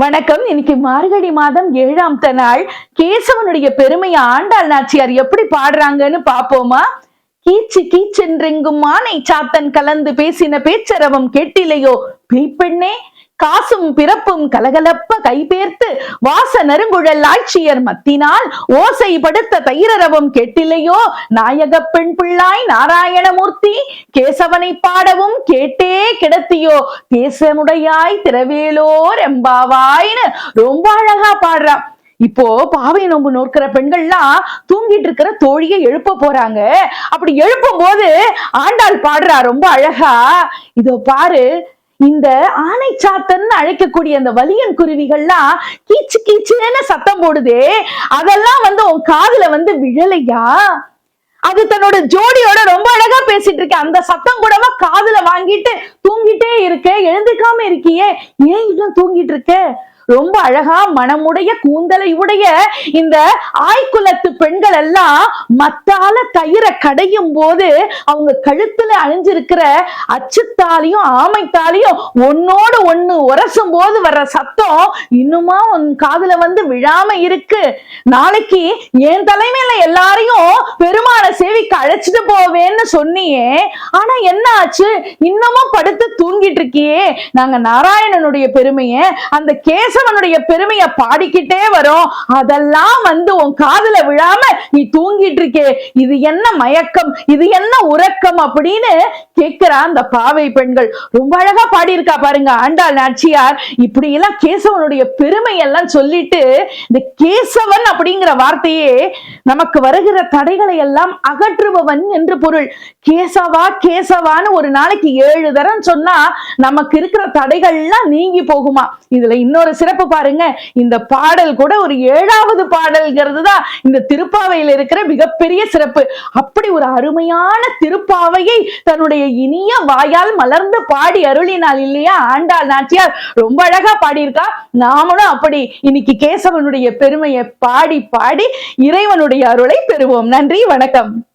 வணக்கம். இன்னைக்கு மார்கழி மாதம் ஏழாம் நாள் கேசவனுடைய பெருமையை ஆண்டாள் நாச்சியார் எப்படி பாடுறாங்கன்னு பாப்போமா கீச்சு கீச்சென்றெங்கும் மானை சாத்தன் கலந்து பேசின பேச்சரவம் கேட்டிலையோ பெண்ணே காசும் பிறப்பும் கலகலப்ப கைபேர்த்து வாச நறுங்குழல் ஆட்சியர் மத்தினால் ஓசை படுத்த தைரரவம் கேட்டிலையோ நாயக பெண் பிள்ளாய் நாராயணமூர்த்தி கேசவனை பாடவும் கேட்டே கிடத்தியோ? தேசமுடையாய் திரவேலோர் எம்பாவாய்னு ரொம்ப அழகா பாடுறா. இப்போ பாவை நோம்பு நோக்கிற பெண்கள்லாம் தூங்கிட்டு இருக்கிற தோழியை எழுப்ப போறாங்க. அப்படி எழுப்பும் போது ஆண்டாள் பாடுறா ரொம்ப அழகா. இதோ பாரு இந்த ஆனை சாத்தன் அழைக்கக்கூடிய அந்த வலியன் குருவிகள்லாம் கீச்சு கீச்சுன்னு சத்தம் போடுதே. அதெல்லாம் வந்து உன் காதுல வந்து விழலையா? அது தன்னோட ஜோடியோட ரொம்ப அழகா பேசிட்டு இருக்கு. அந்த சத்தம் கூடவா காதுல வாங்கிட்டு தூங்கிட்டே இருக்க. எழுந்துக்காம இருக்கியே. ஏன் இன்னும் தூங்கிட்டு இருக்க? ரொம்ப அழகா மனமுடைய கூந்தலை உடைய இந்த ஆய்குலத்து பெண்கள் எல்லாம் மத்தால தயிரை கடையும் போது அவங்க கழுத்துல அணிஞ்சிருக்கிற அச்சுத்தாலையும் ஆமைத்தாலையும் ஒன்னோடு ஒண்ணு உரசும் போது வர்ற சத்தம் இன்னுமா உன் காதுல வந்து விழாம இருக்கு. நாளைக்கு என் தலைமையில எல்லாரையும் பெருமான சேவிக்கு அழைச்சிட்டு போவேன்னு சொன்னியே. ஆனா என்ன ஆச்சு இன்னமும் படுத்து தூங்கிட்டு இருக்கியே. நாங்க நாராயணனுடைய பெருமைய அந்த கேச கேசவனுடைய பெருமைய பாடிக்கிட்டே வரும். அதெல்லாம் வந்து உன் காதல விழாம நீ தூங்கிட்டு இருக்கே. இது என்ன மயக்கம்? இது என்ன உறக்கம் அப்படின்னு கேட்கிறா அந்த பாவை பெண்கள் ரொம்ப அழகா பாடியிருக்கா பாருங்க. ஆண்டாள் நாச்சியார் இப்படி எல்லாம் கேசவனுடைய பெருமை எல்லாம் சொல்லிட்டு இந்த கேசவன் அப்படிங்கிற வார்த்தையே நமக்கு வருகிற தடைகளை எல்லாம் அகற்றுபவன் என்று பொருள். கேசவா கேசவான்னு ஒரு நாளைக்கு ஏழு தரம் சொன்னா நமக்கு இருக்கிற தடைகள்லாம் நீங்கி போகுமா? இதுல இன்னொரு சிறப்பு பாருங்க. இந்த பாடல் கூட ஒரு ஏழாவது பாடல்கிறது தான் இந்த திருப்பாவையில் இருக்கிற மிகப்பெரிய சிறப்பு. அப்படி ஒரு அருமையான திருப்பாவையை தன்னுடைய இனிய வாயால் மலர்ந்து பாடி அருளினாள் இல்லையா? ஆண்டாள் நாச்சியார் ரொம்ப அழகா பாடியிருக்கா. நாமளும் அப்படி இன்னைக்கு கேசவனுடைய பெருமையை பாடி பாடி இறைவனுடைய அருளை பெறுவோம். நன்றி வணக்கம்.